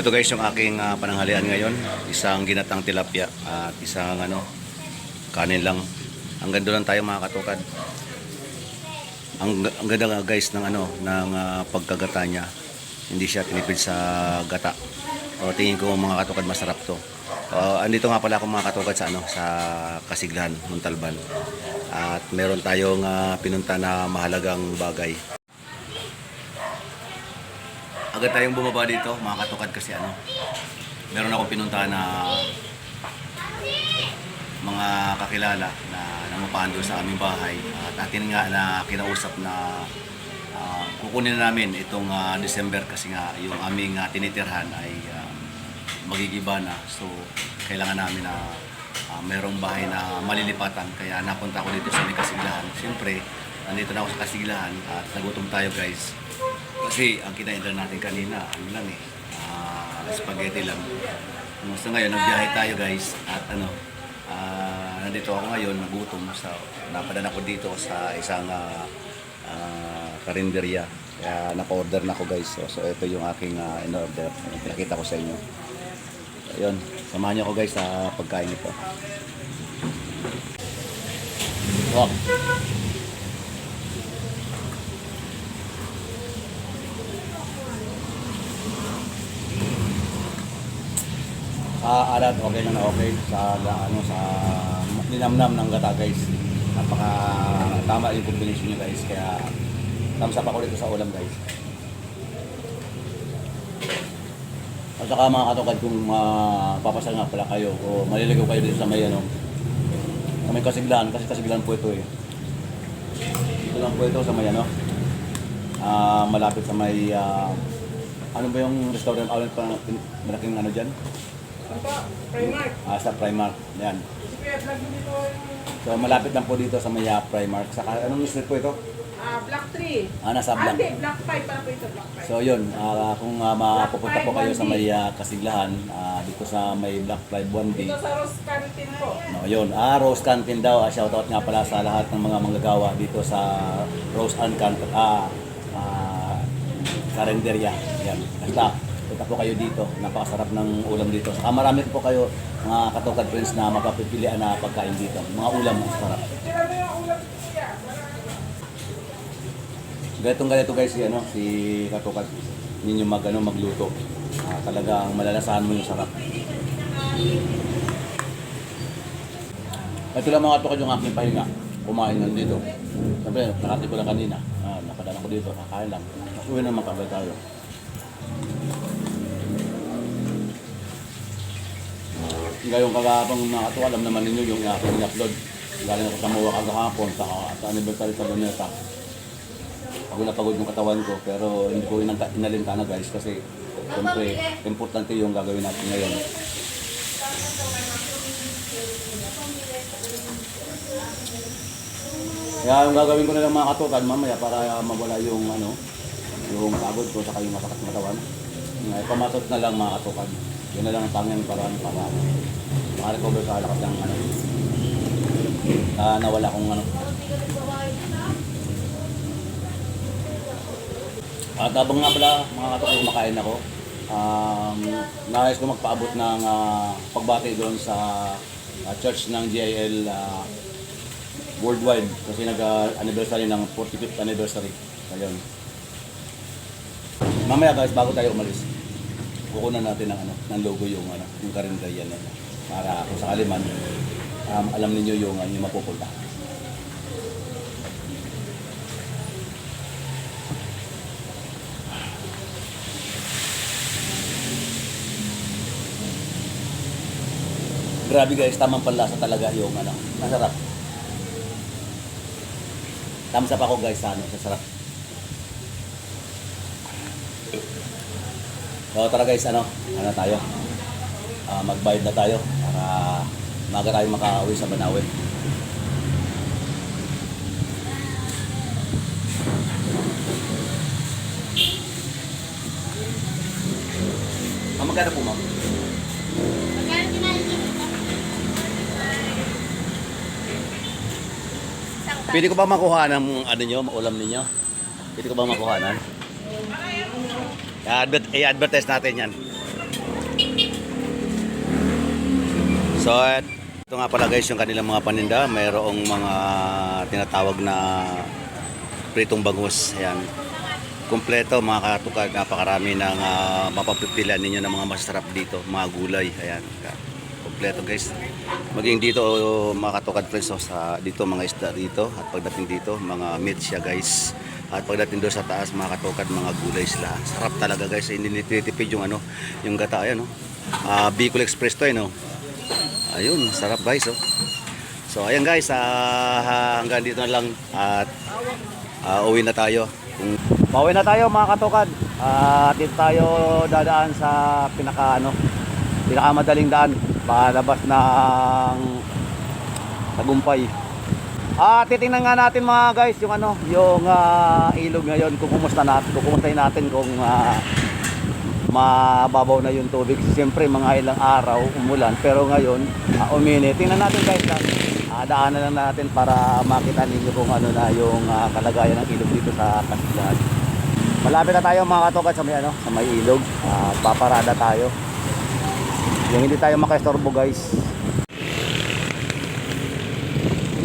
Ito guys yung aking ah, pananghalian ngayon. Isang ginatang tilapia at isang ano, kanin lang. Ang ganda lang tayo mga katukad. Ang, ang ganda nga guys ng ano ng ah, pagkagata niya. Hindi siya tinipid sa gata. O tingin ko mga katukad masarap to. Uh, andito nga pala ako mga katukad sa ano sa Kasiglan, Muntalban. At meron tayong ah, pinunta na mahalagang bagay. Agad tayong bumaba dito, mga katukad kasi ano. Meron akong pinunta na mga kakilala na nangupahan doon sa aming bahay. At atin nga na kinausap na ah, kukunin na namin itong ah, December kasi nga yung aming ah, tinitirhan ay ah, magigiba na. So, kailangan namin na ah, merong bahay na malilipatan. Kaya napunta ako dito sa may Kasiglahan. Siyempre, nandito na ako sa Kasiglahan at nagutom tayo guys. Kasi ang kinain natin kanina, ano lang eh, ah, spaghetti lang. So ngayon, nagbiyahe tayo guys at ano, ah, nandito ako ngayon, nagutom. Sa, napadaan ako dito sa isang ah, karinderya. Kaya napa-order na ako guys. So, so ito yung aking ah, in-order. Pinakita ko sa inyo. Ayun, samahan niyo ako guys sa pagkain ito. Oh. Ah, alat okay na okay sa ano sa linamnam ng gata guys. Napaka tama yung combination niya guys kaya thumbs up ako dito sa ulam guys. At saka mga katokad kung mapapasal nga pala kayo o maliligaw kayo dito sa may ano sa may kasiglan kasi kasiglan po ito eh. Dito lang po ito sa may ano ah malapit sa may ah, ano ba yung restaurant outlet pa malaking ano dyan? Primark. Ah, sa Primark. Yan. So malapit lang po dito sa may ah, Primark. Saka anong street po ito? ah, Black 3. Ah, nasa Ah, Black. hindi, Black 5 pala po ito, Black 5. So yun, ah, kung uh, mapupunta po kayo sa may ah, Kasiglahan, ah, dito sa may Black 5 1B. Dito sa Rose Canteen po. No, yun. Ah, Rose Canteen daw. Ah, shoutout nga pala sa lahat ng mga manggagawa dito sa Rose and Canteen. Ah, ah, Karenderia. Yan. Basta, punta po kayo dito. Napakasarap ng ulam dito. Saka marami po kayo mga katukad friends na mapapipilian na pagkain dito. Mga ulam ang sarap. Ganitong ganito guys si ano si Katukat ninyo mag ano magluto. Ah, talagang malalasahan mo yung sarap. Ito lang mga tukad yung aking pahinga. Kumain lang dito. Siyempre, nakati ko lang kanina. Ah, napadala ko dito, kakain lang. Uwi naman kagad tayo. Ngayong kagabang mga katuwa, alam naman ninyo yung aking upload. Galing ako sa Mawa kagahapon sa at anniversary sa Luneta pagod na pagod yung katawan ko pero hindi ko inanta, inalintana guys kasi siyempre importante yung gagawin natin ngayon. Kaya yung gagawin ko na lang mga katukan mamaya para mawala yung ano yung pagod ko saka yung masakit na katawan. Uh, pamatot na lang mga katukan yun na lang ang tanging paraan para makarecover sa lakas ng ano ah, nawala kong ano At habang nga pala mga katok kumakain ako, um, nais ko magpaabot ng ah, pagbati doon sa ah, church ng GIL ah, worldwide kasi nag-anniversary ng 45th anniversary. Ayun. Mamaya guys, bago tayo umalis, kukunan natin ng, ano, ng logo yung, ano, yung karinderya na yun. Para kung sakali man, um, alam ninyo yung, uh, yung mapupunta. Grabe guys, tamang panlasa talaga yung ano, masarap. Thumbs up ako guys sa ano, sa sarap. So tara guys, ano, ano tayo? Ah, magbayad na tayo para maga tayo makauwi sa Banawe. Ah, magkano po ma'am? Pwede ko ba makuha ng ano nyo, ulam ninyo? Pwede ko ba makuha nan? I-advertise natin yan. So, ito nga pala guys yung kanilang mga paninda. Mayroong mga tinatawag na pritong bangus. Ayan. Kompleto mga katukag. Napakarami ng ah, uh, mapapipila ninyo ng mga masarap dito. Mga gulay. Ayan. Kompleto guys. Maging dito oh, mga katukad friends. So, sa, dito mga isda dito. At pagdating dito mga meat siya guys. At pagdating doon sa taas mga katukad mga gulay sila. Sarap talaga guys. Hindi nititipid yung ano. Yung gata. Ayan oh. Ah, Bicol Express to eh no. Ayun, sarap guys oh. So ayan guys, ah, hanggang dito na lang at ah, uwi na tayo. Kung Pauwi na tayo mga katukad. At dito tayo dadaan sa pinaka ano, pinakamadaling daan palabas ng Tagumpay. Ah, titingnan nga natin mga guys yung ano, yung ah, ilog ngayon kung kumusta natin, kung kumustahin natin kung ah, mababaw na yung tubig. Siyempre mga ilang araw umulan pero ngayon uh, uminit. Tingnan natin guys lang. Uh, daanan lang natin para makita ninyo kung ano na yung ah, kalagayan ng ilog dito sa Kasilan. Malapit na tayo mga katokat sa may ano, sa may ilog. Ah, paparada tayo. Yung hindi tayo makaistorbo guys.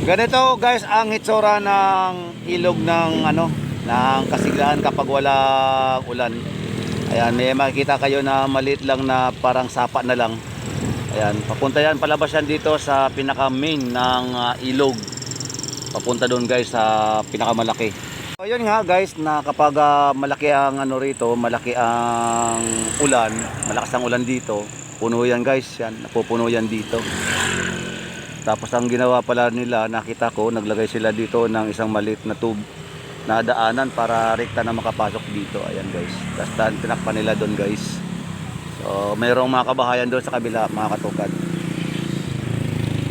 Ganito guys ang hitsura ng ilog ng ano ng Kasiglaan kapag walang ulan. Ayan, may makikita kayo na maliit lang na parang sapa na lang. Ayan, papunta yan, palabas yan dito sa pinaka main ng ah, ilog. Papunta doon guys sa pinakamalaki. So yun nga guys na kapag ah, malaki ang ano rito, malaki ang ulan, malakas ang ulan dito, puno yan guys, yan, napupuno yan dito. Tapos ang ginawa pala nila, nakita ko, naglagay sila dito ng isang maliit na tube na daanan para rekta na makapasok dito. Ayan guys. Tapos daan- tinakpan nila doon guys. So, mayroong mga kabahayan doon sa kabila, mga katukad.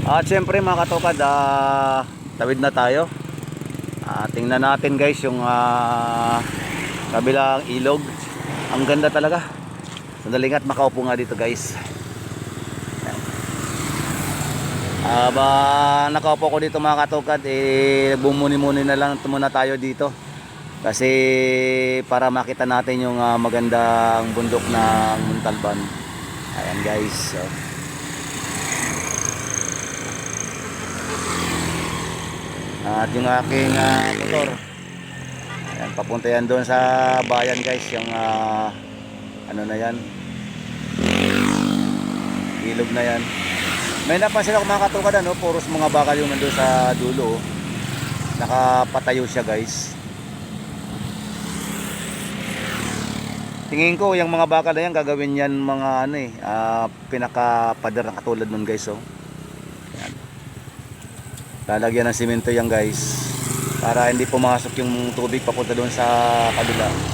At syempre mga katukad, ah, tawid na tayo. Ah, tingnan natin guys yung ah, kabilang ilog. Ang ganda talaga. Sandali nga't makaupo nga dito guys. Aba, nakaupo ko dito mga katukad, eh, bumuni-muni na lang muna tayo dito. Kasi para makita natin yung ah, magandang bundok ng Muntalban. Ayan guys. So. At yung aking ah, motor. Ayan, papunta yan doon sa bayan guys. Yung ah, ano na yan. Ilog na yan. May napansin ako mga katukad ano, puros mga bakal yung nandun sa dulo. Nakapatayo siya guys. Tingin ko yung mga bakal na yan gagawin yan mga ano eh, ah, pinaka-pader na katulad nun guys oh. Yan. Lalagyan ng simento yan guys para hindi pumasok yung tubig papunta doon sa kabila.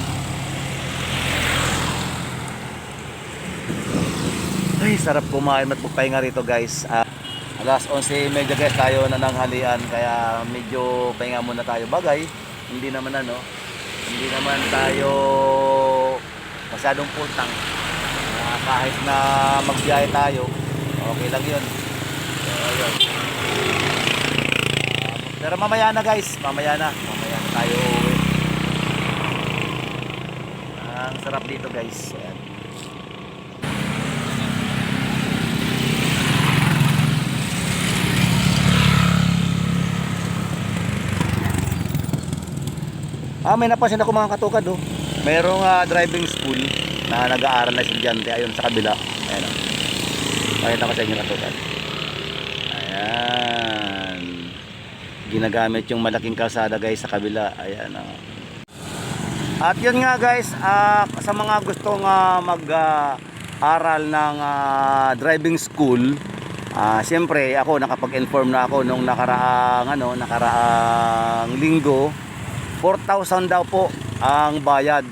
Sarap kumain at magpahinga rito guys. Ah, alas 11 medyo guys tayo na nanghalian kaya medyo pahinga muna tayo. Bagay, hindi naman ano, hindi naman tayo masyadong pultang. Ah, kahit na magbiyahe tayo, okay lang yun. So, yun. Pero mamaya na guys, mamaya na. Mamaya na tayo uuwi. Ang sarap dito guys. Ayan. Ah, may napansin ako mga katukad oh. Merong ah, driving school na nag-aaral na estudyante ayun sa kabila. Ayan oh. Pakita ko sa inyo katukad. Ayan. Ginagamit yung malaking kalsada guys sa kabila. Ayan oh. At yun nga guys, ah, sa mga gustong ah, mag-aral ng ah, driving school, ah, siyempre ako nakapag-inform na ako nung nakaraang ano, nakaraang linggo 4,000 daw po ang bayad.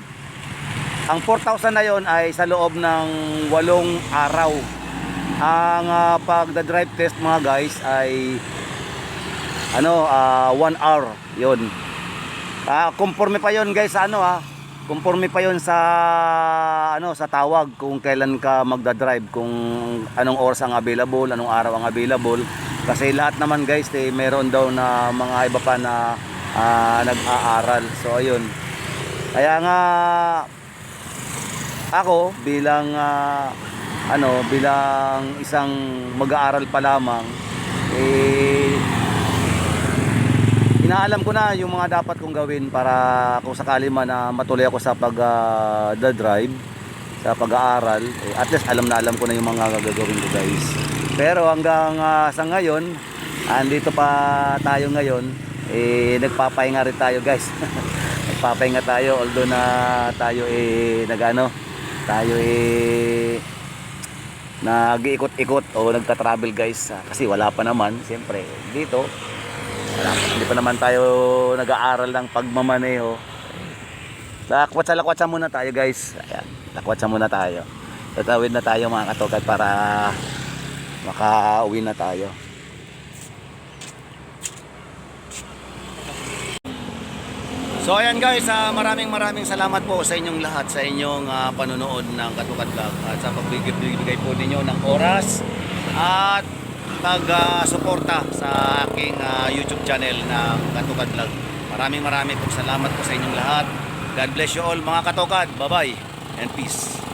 Ang 4,000 na yon ay sa loob ng walong araw. Ang ah, pagda-drive test mga guys ay ano, 1 hour 'yon. Ah, conforme pa 'yon guys sa ano ah. Conforme pa 'yon sa ano sa tawag kung kailan ka magda-drive, kung anong oras ang available, anong araw ang available. Kasi lahat naman guys, eh, meron daw na mga iba pa na ah, nag-aaral. So ayun. Kaya nga ako bilang ah, ano bilang isang mag-aaral pa lamang eh inaalam ko na yung mga dapat kong gawin para kung sakali man na matuloy ako sa pag ah, the drive sa pag-aaral eh, at least alam na alam ko na yung mga gagawin ko guys pero hanggang ah, sa ngayon andito pa tayo ngayon eh nagpapahinga rin tayo guys. Nagpapahinga tayo although na tayo eh nagano tayo eh nag-iikot-ikot o nagta-travel guys. Ah, kasi wala pa naman siyempre dito wala hindi pa naman tayo nag-aaral ng pagmamaneho. Lakwatsa lakwatsa muna tayo guys. Ayan lakwatsa muna tayo. Tatawid na tayo mga katokad para makauwi na tayo So ayan guys, ah, maraming maraming salamat po sa inyong lahat sa inyong ah, panonood ng Katukat Vlog at sa pagbibigay po ninyo ng oras at pag-suporta sa aking ah, YouTube channel ng Katukat Vlog. Maraming maraming po salamat po sa inyong lahat. God bless you all mga Katukat. Bye-bye and peace.